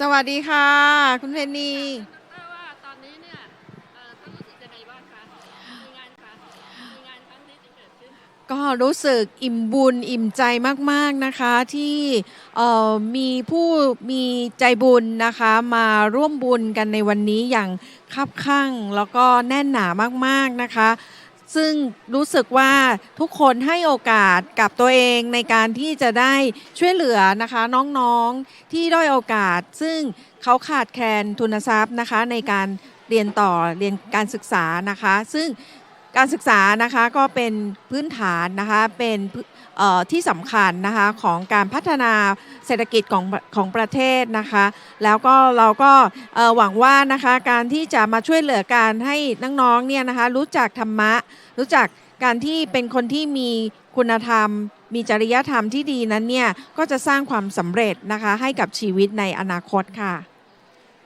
สวัสดีค่ะ คุณเพนนีทราบว่าตอนนี้เนี่ยเอ่อท่านรู้สึกยังไงบ้างคะมีงานคะมีงานครั้งนี้ที่เกิดขึ้น ก็รู้สึกอิ่มบุญอิ่มใจมากๆนะคะที่เอ่อมีผู้มีใจบุญนะคะมาร่วมบุญกันในวันนี้อย่างคับข้างแล้วก็แน่นหนามากๆนะคะ ซึ่งรู้สึกว่าทุกคนให้โอกาสกับตัวเองในการที่จะได้ช่วยเหลือนะคะน้องๆที่ด้อยโอกาส ซึ่งเขาขาดแคลนทุนทรัพย์นะคะในการเรียนต่อเรียนการศึกษานะคะ ซึ่ง การศึกษานะคะก็เป็นพื้นฐานนะคะเป็นที่สำคัญนะคะของการพัฒนาเศรษฐกิจของของประเทศนะคะ แล้วก็เราก็หวังว่านะคะการที่จะมาช่วยเหลือการให้น้องๆเนี่ยนะคะรู้จักธรรมะ รู้จักการที่เป็นคนที่มีคุณธรรม มีจริยธรรมที่ดีนั้นเนี่ยก็จะสร้างความสำเร็จนะคะให้กับชีวิตในอนาคตค่ะ